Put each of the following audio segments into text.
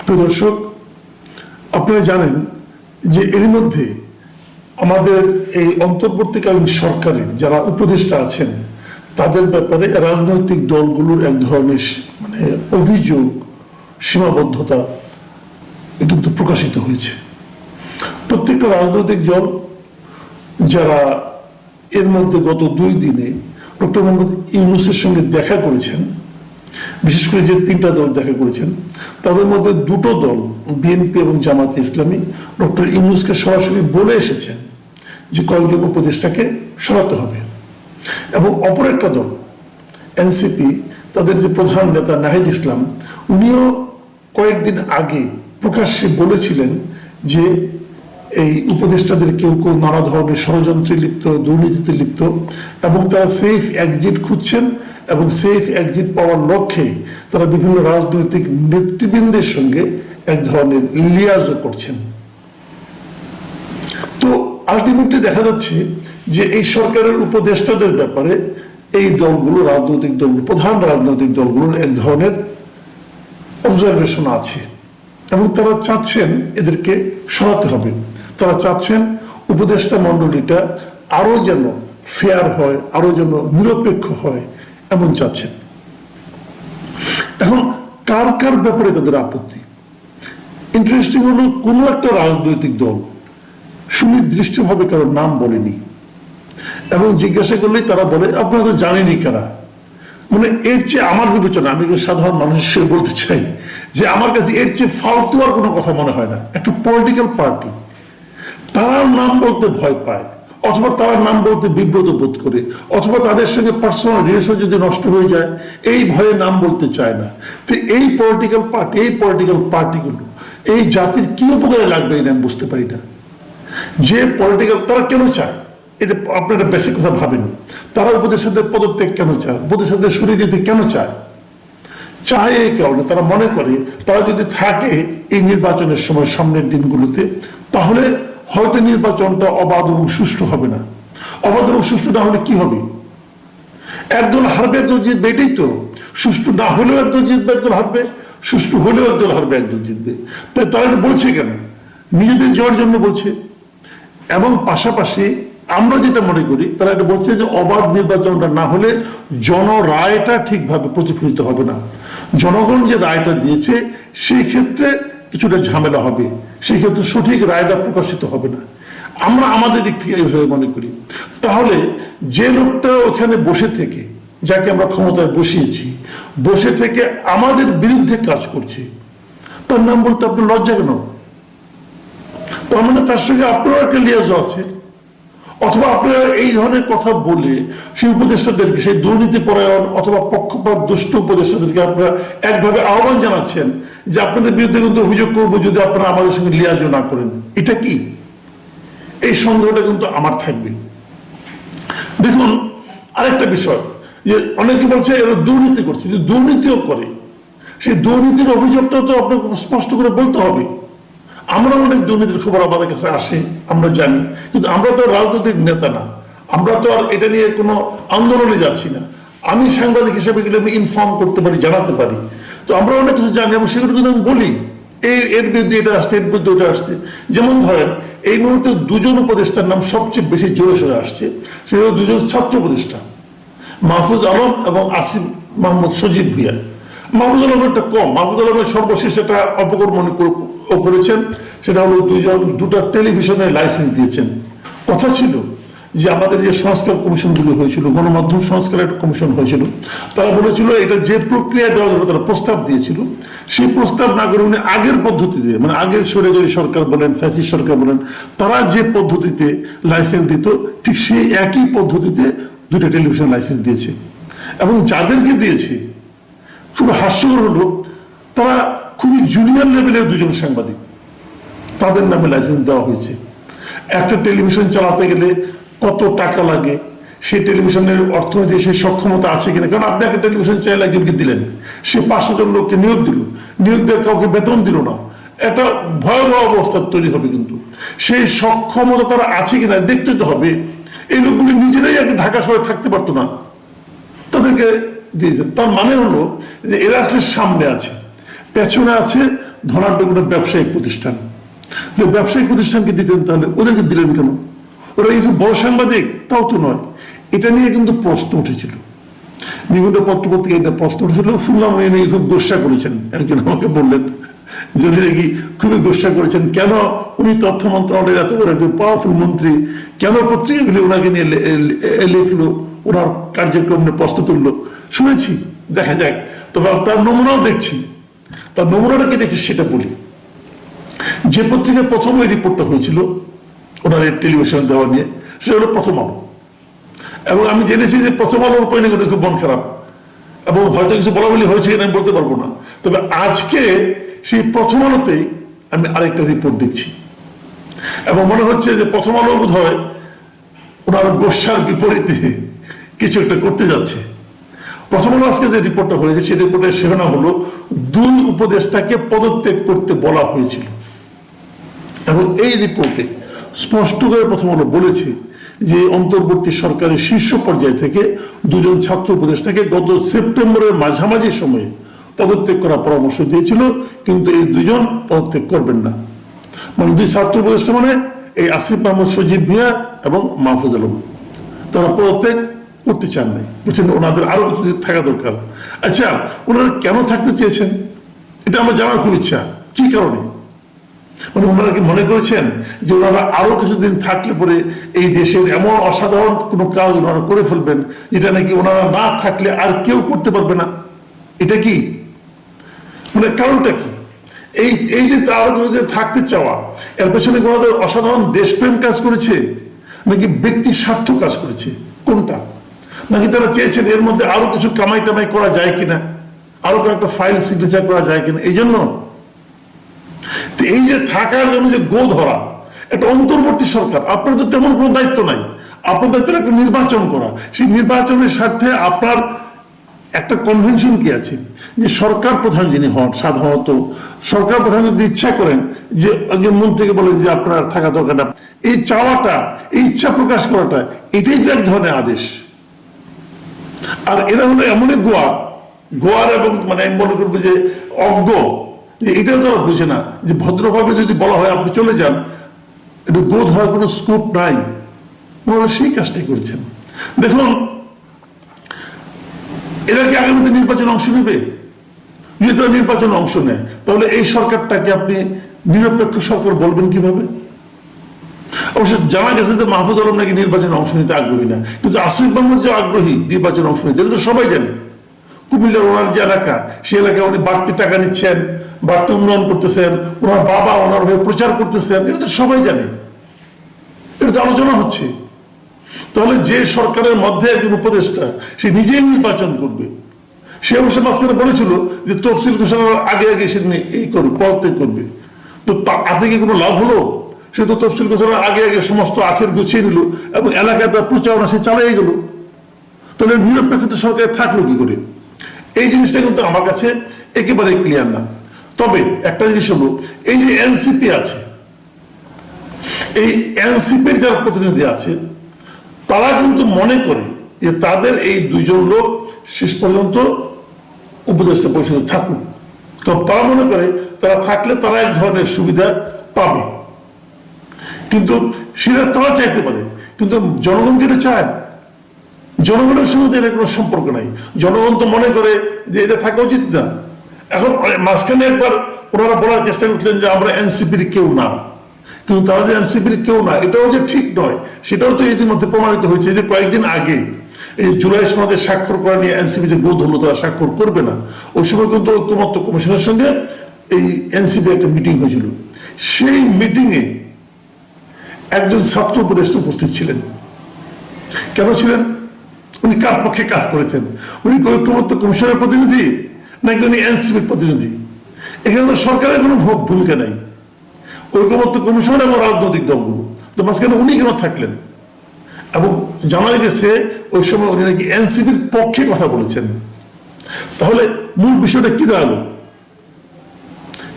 প্রিয় দর্শক, আপনারা জানেন যে এর মধ্যে আমাদের এই অন্তর্বর্তীকালীন সরকারের যারা উপদেষ্টা আছেন, তাদের ব্যাপারে রাজনৈতিক দলগুলোর এক ধরনের মানে অভিযোগ সীমাবদ্ধতা কিন্তু প্রকাশিত হয়েছে। প্রত্যেকটা রাজনৈতিক দল যারা এর মধ্যে গত দুই দিনে ডক্টর মোহাম্মদ ইউনুসের সঙ্গে দেখা করেছেন বিশেষ করে যে তিনটা দল দেখা করেছেন, তাদের মধ্যে দুটো দল, বিএনপি এবং জামাতে ইসলামী, ডক্টর ইউনুসকে সরাসরি বলে এসেছেন যে কয়েকজন উপদেষ্টাকে সরাতে হবে। এবং অপর একটা দল, এনসিপি, তাদের যে প্রধান নেতা নাহিদ ইসলাম, উনিও কয়েকদিন আগে প্রকাশ্যে বলেছিলেন যে এই উপদেষ্টাদের কেউ কেউ নানা ধরনের ষড়যন্ত্রে লিপ্ত, দুর্নীতিতে লিপ্ত এবং তারা সেফ এক্সিট খুঁজছেন এবং সেফ এক্সিট পাওয়ার লক্ষ্যে তারা বিভিন্ন রাজনৈতিক নেতৃবৃন্দের সঙ্গে এক ধরনের লিয়াজও করছেন। তো আলটিমেটলি দেখা যাচ্ছে যে এই সরকারের উপদেষ্টাদের ব্যাপারে এই দলগুলো, রাজনৈতিক দলগুলো প্রধান রাজনৈতিক দলগুলোর এক ধরনের অবজারভেশন আছে এবং তারা চাচ্ছেন এদেরকে সরাতে হবে। তারা চাচ্ছেন উপদেষ্টা মণ্ডলীটা আরও যেন ফেয়ার হয় আরও যেন নিরপেক্ষ হয় এমন চাচ্ছেন। এখন কার কার ব্যাপারে তাদের আপত্তি? ইন্টারেস্টিং হলো কোনো একটা রাজনৈতিক দল সুনির্দিষ্টভাবে কারোর নাম বলেনি এবং জিজ্ঞাসা করলেই তারা বলে, আপনারা তো জানেনই কারা? মানে এর চেয়ে আমার বিবেচনা, আমি সাধারণ মানুষ বলতে চাই যে আমার কাছে এর চেয়ে ফালতু আর কোনো কথা মনে হয় না। একটা পলিটিক্যাল পার্টি তারা নাম বলতে ভয় পায়। অথবা তারা নাম বলতে বিব্রত বোধ করে, অথবা তাদের সঙ্গে পার্সোনাল রিলেশন যদি নষ্ট হয়ে যায়, এই ভয়ে নাম বলতে চায় না। তো এই পলিটিক্যাল পার্টি এই পলিটিক্যাল পার্টিগুলো এই জাতির কি উপকারে লাগবে এটা আমি বুঝতে পারি না। যে পলিটিক্যাল তারা কেন চায়? এটা আপনি একটা বেসিক কথা ভাবেন। তারা উপদেষ্টাদের পদত্যাগ কেন চায়? উপদেষ্টাদের সরিয়ে দিতে কেন চায়? চায় এই কারণে, তারা মনে করে, তারা যদি থাকে এই নির্বাচনের সময় সামনের দিনগুলোতে, তাহলে হয়তো নির্বাচনটা অবাধ এবং সুষ্ঠু হবে না। অবাধ এবং সুষ্ঠু না হলে কি হবে? একদল হারবে, একদল জিতবে, এটাই তো। সুষ্ঠু না হলেও একদল জিতবে, একদল হারবে। সুষ্ঠু হলেও একদল হারবে, একদল জিতবে। তাই তারা এটা বলছে কেন? নিজেদের যাওয়ার জন্য বলছে। এবং পাশাপাশি আমরা যেটা মনে করি, তারা এটা বলছে যে অবাধ নির্বাচনটা না হলে জনরায়টা ঠিকভাবে প্রতিফলিত হবে না। জনগণ যে রায়টা দিয়েছে, সেই ক্ষেত্রে কিছুটা ঝামেলা হবে, সেক্ষেত্রে সঠিক রায়টা প্রকাশিত হবে না। আমরা আমাদের দিক থেকে এইভাবে মনে করি। তাহলে যে লোকটা ওখানে বসে থেকে, যাকে আমরা ক্ষমতায় বসিয়েছি, বসে থেকে আমাদের বিরুদ্ধে কাজ করছে, তার নাম বলতে আপনার লজ্জা কেন? তার মানে তার সঙ্গে আপনারও একটা লিয়াজ আছে। অথবা আপনারা এই ধরনের কথা বলে সেই উপদেষ্টাদেরকে, সেই দুর্নীতি পরায়ণ অথবা পক্ষপাত দুষ্ট উপদেষ্টাদেরকে আপনারা একভাবে আহ্বান জানাচ্ছেন যে আপনাদের বিরুদ্ধে কিন্তু অভিযোগ করব যদি আপনারা আমাদের সঙ্গে লিয়াজও না করেন। এটা কি? এই সন্দেহটা কিন্তু আমার থাকবে। দেখুন, আরেকটা বিষয় যে অনেকে বলছে এরা দুর্নীতি করছে। যদি দুর্নীতিও করে, সেই দুর্নীতির অভিযোগটা তো আপনাকে স্পষ্ট করে বলতে হবে। আমরা অনেক দুর্নীতির খবর আমাদের কাছে আসে, আমরা জানি। কিন্তু আমরা তো রাজনৈতিক নেতা না। আমরা তো আর এটা নিয়ে কোনো আন্দোলনে যাচ্ছি না। আমি সাংবাদিক হিসেবে গেলে আমি ইনফর্ম করতে পারি, জানাতে পারি। তো আমরা অনেক কিছু জানি এবং সেগুলো কিন্তু আমি বলি। এই এর বিরুদ্ধে এটা আসছে, এর বিরুদ্ধে ওটা আসছে। যেমন ধরেন, এই মুহূর্তে দুজন উপদেষ্টার নাম সবচেয়ে বেশি জোরে সোরে আসছে, সেটা হলো দুজন ছাত্র উপদেষ্টা। মাহফুজ আলম এবং আসিফ মোহাম্মদ সজীব ভুইয়া। মাহফুজ আলম একটা কম, মাহফুজ আলমের সর্বশেষ একটা অপকর্ম করে- ও করেছেন, সেটা হলো দুজন দুটো টেলিভিশনের লাইসেন্স দিয়েছেন। কথা ছিল যে আমাদের যে সংস্কার কমিশনগুলো হয়েছিল, গণমাধ্যম সংস্কার একটা কমিশন হয়েছিল, তারা বলেছিল এটা যে প্রক্রিয়া দেওয়া যাবে তারা প্রস্তাব দিয়েছিল। সেই প্রস্তাব না করে উনি আগের পদ্ধতিতে মানে আগের সরেজরি সরকার বলেন ফ্যাসিস সরকার বলেন, তারা যে পদ্ধতিতে লাইসেন্স দিত, ঠিক সেই একই পদ্ধতিতে দুটো টেলিভিশন লাইসেন্স দিয়েছে। এবং যাদেরকে দিয়েছে, খুব হাস্যকর হলো, তারা খুবই জুনিয়র লেভেলের দুজন সাংবাদিক। তাদের নামে লাইসেন্স দেওয়া হয়েছে। একটা টেলিভিশন চালাতে গেলে কত টাকা লাগে? সেই টেলিভিশনের অর্থনীতি সেই সক্ষমতা আছে কিনা? কারণ আপনি একটা টেলিভিশন চাইলে একজনকে দিলেন? সে পাঁচশো জন লোককে নিয়োগ দিল। নিয়োগ দেওয়ার কাউকে বেতন দিল না। একটা ভয়াবহ অবস্থা তৈরি হবে কিন্তু। সেই সক্ষমতা তারা আছে কিনা দেখতে তো হবে। এই লোকগুলি নিজেরাই আগে ঢাকা শহরে থাকতে পারতো না। তাদেরকে দিয়েছেন তার মানে হলো যে এরা আসলে সামনে আছে। পেছনে আছে ধনাঢ্য কোনো ব্যবসায়িক প্রতিষ্ঠান। যে ব্যবসায়িক প্রতিষ্ঠানকে দিতেন তাহলে ওদেরকে দিলেন কেন? ওরা এই বড় সাংবাদিক, তাও তো নয়। এটা নিয়ে কিন্তু প্রশ্ন উঠেছিল। বিভিন্ন পত্রপত্রিকা এটা প্রশ্ন উঠেছিল। শুনলাম নাকি খুব গোসা করেছেন। একজন আমাকে বললেন, যে নাকি খুবই গোসা করেছেন। কেন উনি তথ্য মন্ত্রণালয়ের এত বড় একজন পাওয়ারফুল মন্ত্রী, কেন পত্রিকাগুলি ওনাকে নিয়ে লিখলো, ওনার কার্যক্রম নিয়ে প্রশ্ন তুললো? শুনেছি, দেখা যাক। তবে তার নমুনাও দেখছি। তার নমুনাটা কি দেখছি সেটা বলি। যে পত্রিকায় প্রথম এই রিপোর্টটা হয়েছিল, ওনার টেলিভিশন দেওয়া নিয়ে, সেটা হলো প্রথম আলো। এবং আমি জেনেছি যে প্রথম আলোর উপরে নাকি খুব মন খারাপ। এবং হয়তো কিছু বলা বলি হয়েছে আমি বলতে পারব না। তবে আজকে সেই প্রথম আলোতেই আমি আরেকটা রিপোর্ট দেখছি। এবং মনে হচ্ছে যে প্রথম আলো বোধ হয় ওনার গোসার বিপরীতে কিছু একটা করতে যাচ্ছে। প্রথম আলো আজকে যে রিপোর্টটা হয়েছে, সেই রিপোর্টের শিরোনাম হলো, দুই উপদেষ্টাকে পদত্যাগ করতে বলা হয়েছিল। এবং এই রিপোর্টে স্পষ্ট করে প্রথম আলো বলেছে যে, অন্তর্বর্তী সরকারের শীর্ষ পর্যায় থেকে দুজন ছাত্র উপদেষ্টাকে গত সেপ্টেম্বরের মাঝামাঝি সময়ে পদত্যাগ করার পরামর্শ দিয়েছিল, কিন্তু এই দুজন পদত্যাগ করবেন না। মানে দুই ছাত্র উপদেষ্টা মানে এই আসিফ মাহমুদ সজীব ভিয়া এবং মাহফুজ আলম। তারা পদত্যাগ করতে চান নাই। বলছেন, ওনাদের আরও থাকা দরকার। আচ্ছা ওনারা কেন থাকতে চেয়েছেন? এটা আমার জানার খুব ইচ্ছা। কি কারণে? মানে ওনারা কি মনে করেছেন যে ওনারা আরও কিছুদিন থাকলে পরে এই দেশের এমন অসাধারণ কোনো কাজ ওনারা করে ফেলবেন, যেটা নাকি ওনারা না থাকলে আর কেউ করতে পারবে না? এটা কি? মানে কারণটা কি? এই এই যে আরও কিছুদিন থাকতে চাওয়া, এর পেছনে ওনাদের অসাধারণ দেশপ্রেম কাজ করেছে? নাকি ব্যক্তি স্বার্থ কাজ করেছে? কোনটা? নাকি তারা চেয়েছেন এর মধ্যে আরও কিছু কামাই টামাই করা যায় কিনা? আরও কয়েকটা ফাইল সিগনেচার করা যায় কিনা? এই জন্য এই যে থাকার জন্য যে গো ধরা, একটা অন্তর্বর্তী সরকার, আপনার তো তেমন কোনো দায়িত্ব নাই। আপনার দায়িত্ব একটা নির্বাচন করা। সেই নির্বাচনের স্বার্থে আপনার একটা কনভেনশন কি আছে? যে সরকার প্রধান যিনি হন, সাধারণত সরকার প্রধান যদি ইচ্ছা করেন যে একজন মন্ত্রীকে বলেন যে আপনার থাকা দরকার না এই চাওয়াটা, এই ইচ্ছা প্রকাশ করাটা, এটাই যে এক ধরনের আদেশ। আর এরা হলো এমনই গোয়া। গোয়ার এবং মানে আমি মনে করব যে অজ্ঞ। যে এটাও তারা বুঝে না। যে ভদ্রভাবে যদি বলা হয় আপনি চলে যান এটা বোধ হওয়ার কোনো স্কোপ নাই। ওনারা সেই কাজটাই করেছেন। দেখুন, এরা কি আগামীতে নির্বাচনে অংশ নেবে? যদি তারা নির্বাচনে অংশ নেয়, তাহলে এই সরকারটাকে আপনি নিরপেক্ষ সরকার বলবেন কীভাবে? অবশ্য জানা গেছে যে মাহফুজ আলম নাকি নির্বাচনে অংশ নিতে আগ্রহী না। কিন্তু আসিফ মাহমুদ যে আগ্রহী নির্বাচনে অংশ নিতে, এটা তো সবাই জানে। কুমিল্লার ওনার যে এলাকা, সেই এলাকায় উনি বাড়তি টাকা নিচ্ছেন, বাড়তি উন্নয়ন করতেছেন, ওনার বাবা ওনার হয়ে প্রচার করতেছেন, এটা তো সবাই জানে। এটা তো আলোচনা হচ্ছে। তাহলে যে সরকারের মধ্যে একজন উপদেষ্টা, সে নিজেই নির্বাচন করবে। সে অবশ্য মাঝখানে বলেছিল যে তফসিল ঘোষণার আগে আগে সে এই করবে, পদত্যাগ করবে। তো তাতে কি কোনো লাভ হলো? সে তো তফসিল ঘোষণার আগে আগে সমস্ত আখের গুছিয়ে নিল এবং এলাকায় তার প্রচারণা, সে চালিয়ে গেল। তাহলে নিরপেক্ষতা সরকারে থাকল কি করে? এই জিনিসটা কিন্তু আমার কাছে একেবারে ক্লিয়ার না। তবে একটা জিনিস হলো, এই যে এনসিপি আছে, এই এনসিপির যারা প্রতিনিধি আছে, তারা কিন্তু মনে করে যে তাদের এই দুইজন লোক শেষ পর্যন্ত উপদেষ্টা পরিষদে থাকুক। কারণ তারা মনে করে, তারা থাকলে তারা এক ধরনের সুবিধা পাবে। কিন্তু সেটা তারা চাইতে পারে। কিন্তু জনগণ কি এটা চায়? জনগণের সঙ্গে এর কোনো সম্পর্ক নাই। জনগণ তো মনে করে যে এটা থাকা উচিত না। এখন মাঝখানে একবার ওনারা বলার চেষ্টা করছিলেন যে আমরা এনসিপির কেউ না। কিন্তু তারা যে এনসিপির কেউ না, এটাও যে ঠিক নয়, সেটাও তো ইতিমধ্যে প্রমাণিত হয়েছে যে কয়েকদিন আগে এই জুলাই সমাজে স্বাক্ষর করা নিয়ে এনসিপি যে বোধ হলো তারা স্বাক্ষর করবে না ওই সময় কিন্তু ঐক্যমত্য কমিশনের সঙ্গে এই এনসিপি একটা মিটিং হয়েছিল। সেই মিটিংয়ে একজন ছাত্র উপদেষ্টা উপস্থিত ছিলেন। কেন ছিলেন? উনি কার পক্ষে কাজ করেছেন? উনি ঐক্যমত্য কমিশনের প্রতিনিধি? নাকি উনি এনসিপির প্রতিনিধি? এখানে তো সরকারের কোনো ভূমিকা নাই। ঐক্যমত্য কমিশন এবং রাজনৈতিক দলগুলো। তো মাঝখানে উনি কেন থাকলেন? এবং জানা গেছে ওই সময় উনি নাকি এনসিপির পক্ষে কথা বলেছেন। তাহলে মূল বিষয়টা কি দাঁড়াল?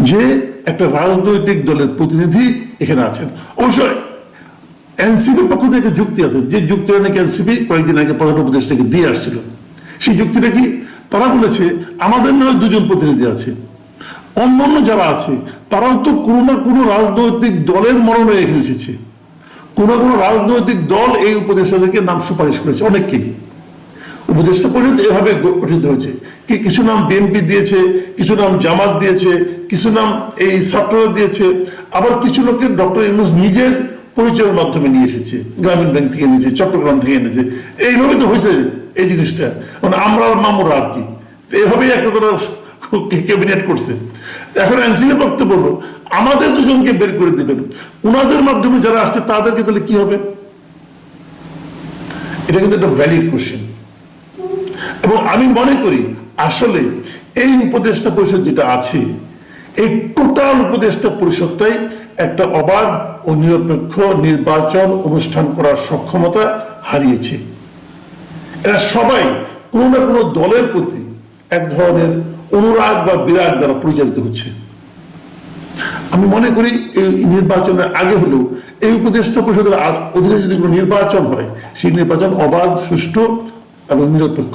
যে একটা রাজনৈতিক দলের প্রতিনিধি এখানে আছেন। অবশ্যই এনসিপির পক্ষ থেকে যুক্তি আছে। যে যুক্তিটা নাকি এনসিপি কয়েকদিন আগে প্রধান উপদেষ্টাকে দিয়ে আসছিল, সেই যুক্তিটা কি তারা বলেছে, আমাদের নয় দুজন প্রতিনিধি আছে। অন্যান্য যারা আছে, তারাও তো কোনো না কোনো রাজনৈতিক দলের মরণে এখানে এসেছে। কোনো কোনো রাজনৈতিক দল এই উপদেষ্টাদেরকে নাম সুপারিশ করেছে, অনেককেই। উপদেষ্টা পরিষদ এভাবে গঠিত হয়েছে। কি, কিছু নাম বিএনপি দিয়েছে, কিছু নাম জামাত দিয়েছে, কিছু নাম এই ছাত্ররা দিয়েছে, আবার কিছু লোকের ডক্টর ইউনুস নিজের পরিচয়ের মাধ্যমে নিয়ে এসেছে, গ্রামীণ ব্যাংক থেকে এনেছে, চট্টগ্রাম থেকে এনেছে। এইভাবে তো হয়েছে এই জিনিসটা। মানে আমরা আর মামুরা আর কি। এভাবেই একটা তারা ক্যাবিনেট করছে। এখন এনসিপি বক্তব্য বলল আমাদের দুজনকে বের করে দেবেন। ওনাদের মাধ্যমে যারা আসছে, তাদেরকে তাহলে কি হবে? এটা কিন্তু একটা ভ্যালিড কোশ্চেন এবং আমি মনে করি, আসলে এই উপদেষ্টা পরিষদ যেটা আছে, এই টোটাল উপদেষ্টা পরিষদটাই একটা অবাধ ও নিরপেক্ষ নির্বাচন অনুষ্ঠান করার সক্ষমতা হারিয়েছে। এরা সবাই কোনো না কোনো দলের প্রতি এক ধরনের অনুরাগ বা বিরাগ দ্বারা পরিচালিত হচ্ছে। আমি মনে করি এই নির্বাচনের আগে হলেও এই উপদেষ্টা পরিষদের অধীনে যদি কোনো নির্বাচন হয়, সেই নির্বাচন অবাধ, সুষ্ঠু এবং নিরপেক্ষ।